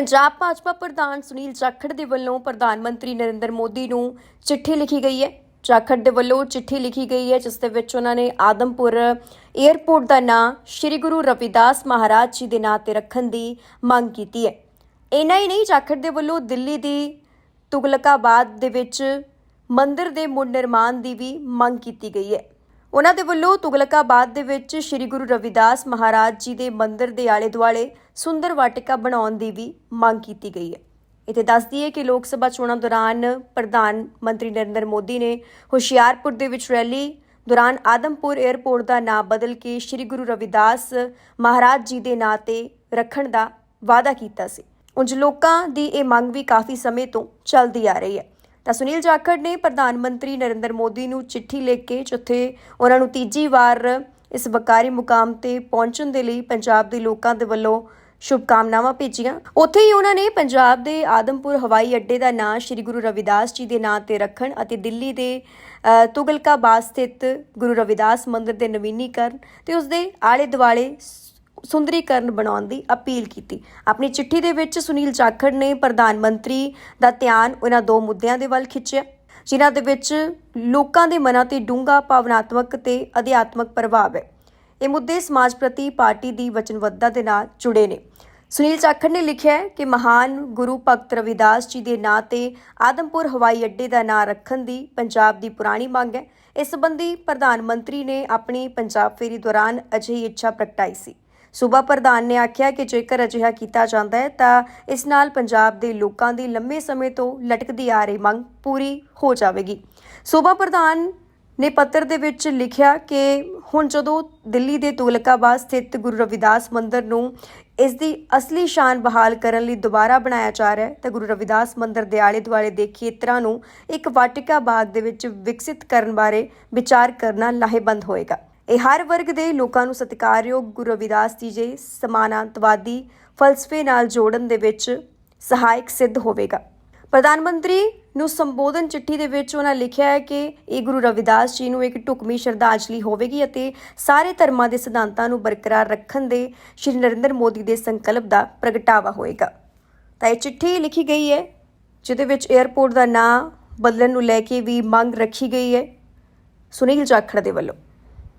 ਪੰਜਾਬ ਭਾਜਪਾ ਪ੍ਰਧਾਨ ਸੁਨੀਲ ਜਾਖੜ ਦੇ ਵੱਲੋਂ ਪ੍ਰਧਾਨ ਮੰਤਰੀ ਨਰਿੰਦਰ ਮੋਦੀ ਨੂੰ ਚਿੱਠੀ ਲਿਖੀ ਗਈ ਹੈ। ਜਾਖੜ ਦੇ ਵੱਲੋਂ ਚਿੱਠੀ ਲਿਖੀ ਗਈ ਹੈ, ਜਿਸ ਦੇ ਵਿੱਚ ਉਹਨਾਂ ਨੇ ਆਦਮਪੁਰ 에ਅਰਪੋਰਟ ਦਾ ਨਾਂ, ਸ੍ਰੀ ਗੁਰੂ ਰਵਿਦਾਸ ਮਹਾਰਾਜ ਜੀ ਦੇ ਨਾਂ ਤੇ ਰੱਖਣ ਦੀ ਮੰਗ ਕੀਤੀ ਹੈ। ਇੰਨਾ ਹੀ ਨਹੀਂ, ਜਾਖੜ ਦੇ ਵੱਲੋਂ ਦਿੱਲੀ ਦੀ ਤੁਗਲਕਾਬਾਦ ਦੇ ਵਿੱਚ ਮੰਦਿਰ ਦੇ ਮੁੜ ਨਿਰਮਾਣ ਦੀ ਵੀ ਮੰਗ ਕੀਤੀ ਗਈ ਹੈ। ਉਹਨਾਂ ਦੇ ਵੱਲੋਂ ਤੁਗਲਕਾਬਾਦ ਦੇ ਵਿੱਚ ਸ੍ਰੀ ਗੁਰੂ ਰਵਿਦਾਸ ਮਹਾਰਾਜ ਜੀ ਦੇ ਮੰਦਿਰ ਦੇ ਆਲੇ ਦੁਆਲੇ ਸੁੰਦਰ ਵਾਟਿਕਾ ਬਣਾਉਣ ਦੀ ਵੀ ਮੰਗ ਕੀਤੀ ਗਈ ਹੈ। ਇੱਥੇ ਦੱਸ ਦਈਏ ਕਿ ਲੋਕ ਸਭਾ ਚੋਣਾਂ ਦੌਰਾਨ ਪ੍ਰਧਾਨ ਮੰਤਰੀ ਨਰਿੰਦਰ ਮੋਦੀ ਨੇ ਹੁਸ਼ਿਆਰਪੁਰ ਦੇ ਵਿੱਚ ਰੈਲੀ ਦੌਰਾਨ ਆਦਮਪੁਰ 에ਅਰਪੋਰਟ ਦਾ ਨਾਮ ਬਦਲ ਕੇ ਸ੍ਰੀ ਗੁਰੂ ਰਵਿਦਾਸ ਮਹਾਰਾਜ ਜੀ ਦੇ ਨਾਂ ਤੇ ਰੱਖਣ ਦਾ ਵਾਅਦਾ ਕੀਤਾ ਸੀ। ਉਂਝ ਲੋਕਾਂ ਦੀ ਇਹ ਮੰਗ ਵੀ ਕਾਫੀ ਸਮੇਂ ਤੋਂ ਚੱਲਦੀ ਆ ਰਹੀ ਹੈ। ਤਾਂ ਸੁਨੀਲ ਜਾਖੜ ਨੇ ਪ੍ਰਧਾਨ ਮੰਤਰੀ ਨਰਿੰਦਰ ਮੋਦੀ ਨੂੰ ਚਿੱਠੀ ਲਿਖ ਕੇ ਜਿੱਥੇ ਉਹਨਾਂ ਨੂੰ ਤੀਜੀ ਵਾਰ ਇਸ ਵਕਾਰੀ ਮੁਕਾਮ ਤੇ ਪਹੁੰਚਣ ਦੇ ਲਈ ਪੰਜਾਬ ਦੇ ਲੋਕਾਂ ਦੇ ਵੱਲੋਂ ਸ਼ੁਭਕਾਮਨਾਵਾਂ ਭੇਜੀਆਂ। ਉੱਥੇ ਹੀ ਉਹਨਾਂ ਨੇ ਪੰਜਾਬ ਦੇ ਆਦਮਪੁਰ ਹਵਾਈ ਅੱਡੇ ਦਾ ਨਾਂ ਸ੍ਰੀ ਗੁਰੂ ਰਵਿਦਾਸ ਜੀ ਦੇ ਨਾਂ ਤੇ ਰੱਖਣ ਅਤੇ ਦਿੱਲੀ ਦੇ ਤੁਗਲਕਾਬਾਦ ਸਥਿਤ ਗੁਰੂ ਰਵਿਦਾਸ ਮੰਦਿਰ ਦੇ ਨਵੀਨੀਕਰਨ ਤੇ ਉਸ ਦੇ ਆਲੇ ਦੁਆਲੇ ਸੁੰਦਰੀਕਰਨ ਬਣਾਉਣ ਦੀ ਅਪੀਲ ਕੀਤੀ। ਆਪਣੀ ਚਿੱਠੀ ਦੇ ਵਿੱਚ ਸੁਨੀਲ ਜਾਖੜ ਨੇ ਪ੍ਰਧਾਨ ਮੰਤਰੀ ਦਾ ਧਿਆਨ ਉਹਨਾਂ ਦੋ ਮੁੱਦਿਆਂ ਦੇ ਵੱਲ ਖਿੱਚਿਆ, ਜਿਨ੍ਹਾਂ ਦੇ ਵਿੱਚ ਲੋਕਾਂ ਦੇ ਮਨਾਂ ਤੇ ਡੂੰਘਾ ਭਾਵਨਾਤਮਕ ਤੇ ਅਧਿਆਤਮਕ ਪ੍ਰਭਾਵ ਹੈ। ਇਹ ਮੁੱਦੇ ਸਮਾਜ ਪ੍ਰਤੀ ਪਾਰਟੀ ਦੀ ਵਚਨਬੱਧਤਾ ਦੇ ਨਾਲ ਜੁੜੇ ਨੇ। ਸੁਨੀਲ ਜਾਖੜ ਨੇ ਲਿਖਿਆ ਹੈ ਕਿ ਮਹਾਨ ਗੁਰੂ ਭਗਤ ਰਵਿਦਾਸ ਜੀ ਦੇ ਨਾਂ ਤੇ ਆਦਮਪੁਰ ਹਵਾਈ ਅੱਡੇ ਦਾ ਨਾਂ ਰੱਖਣ ਦੀ ਪੰਜਾਬ ਦੀ ਪੁਰਾਣੀ ਮੰਗ ਹੈ। ਇਸ ਸੰਬੰਧੀ ਪ੍ਰਧਾਨ ਮੰਤਰੀ ਨੇ ਆਪਣੀ ਪੰਜਾਬ ਫੇਰੀ ਦੌਰਾਨ ਅਜਿਹੀ ਇੱਛਾ ਪ੍ਰਗਟਾਈ ਸੀ। ਸੂਬਾ ਪ੍ਰਧਾਨ ਨੇ ਆਖਿਆ ਕਿ ਜੇਕਰ ਅਜਿਹਾ ਕੀਤਾ ਜਾਂਦਾ ਹੈ, ਤਾਂ ਇਸ ਨਾਲ ਪੰਜਾਬ ਦੇ ਲੋਕਾਂ ਦੀ ਲੰਮੇ ਸਮੇਂ ਤੋਂ ਲਟਕਦੀ ਆ ਰਹੀ ਮੰਗ ਪੂਰੀ ਹੋ ਜਾਵੇਗੀ। ਸੂਬਾ ਪ੍ਰਧਾਨ ਨੇ ਪੱਤਰ ਦੇ ਵਿੱਚ ਲਿਖਿਆ ਕਿ ਹੁਣ ਜਦੋਂ ਦਿੱਲੀ ਦੇ ਤੁਗਲਕਾਬਾਦ ਸਥਿਤ ਗੁਰੂ ਰਵਿਦਾਸ ਮੰਦਿਰ ਨੂੰ ਇਸ ਦੀ ਅਸਲੀ ਸ਼ਾਨ ਬਹਾਲ ਕਰਨ ਲਈ ਦੁਬਾਰਾ ਬਣਾਇਆ ਜਾ ਰਿਹਾ ਹੈ, ਤਾਂ ਗੁਰੂ ਰਵਿਦਾਸ ਮੰਦਿਰ ਦੇ ਆਲੇ ਦੁਆਲੇ ਦੇ ਖੇਤਰਾਂ ਨੂੰ ਇੱਕ ਵਾਟਿਕਾ ਬਾਗ ਦੇ ਵਿੱਚ ਵਿਕਸਿਤ ਕਰਨ ਬਾਰੇ ਵਿਚਾਰ ਕਰਨਾ ਲਾਹੇਬੰਦ ਹੋਏਗਾ। ਇਹ ਹਰ ਵਰਗ ਦੇ ਲੋਕਾਂ ਨੂੰ ਸਤਿਕਾਰਯੋਗ ਗੁਰੂ ਰਵਿਦਾਸ ਜੀ ਦੇ ਸਮਾਨਾਂਤਵਾਦੀ ਫਲਸਫੇ ਨਾਲ ਜੋੜਨ ਦੇ ਵਿੱਚ ਸਹਾਇਕ ਸਿੱਧ ਹੋਵੇਗਾ। ਪ੍ਰਧਾਨ ਮੰਤਰੀ ਨੂੰ ਸੰਬੋਧਨ ਚਿੱਠੀ ਦੇ ਵਿੱਚ ਉਹਨਾਂ ਲਿਖਿਆ ਹੈ ਕਿ ਇਹ ਗੁਰੂ ਰਵਿਦਾਸ ਜੀ ਨੂੰ ਇੱਕ ਢੁਕਵੀਂ ਸ਼ਰਧਾਂਜਲੀ ਹੋਵੇਗੀ ਅਤੇ ਸਾਰੇ ਧਰਮਾਂ ਦੇ ਸਿਧਾਂਤਾਂ ਨੂੰ ਬਰਕਰਾਰ ਰੱਖਣ ਦੇ ਸ਼੍ਰੀ ਨਰਿੰਦਰ ਮੋਦੀ ਦੇ ਸੰਕਲਪ ਦਾ ਪ੍ਰਗਟਾਵਾ ਹੋਏਗਾ। ਤਾਂ ਇਹ ਚਿੱਠੀ ਲਿਖੀ ਗਈ ਹੈ, ਜਿਹਦੇ ਵਿੱਚ 에ਅਰਪੋਰਟ ਦਾ ਨਾਂ ਬਦਲਣ ਨੂੰ ਲੈ ਕੇ ਵੀ ਮੰਗ ਰੱਖੀ ਗਈ ਹੈ। ਸੁਨੀਲ ਜਾਖੜ ਦੇ ਵੱਲੋਂ।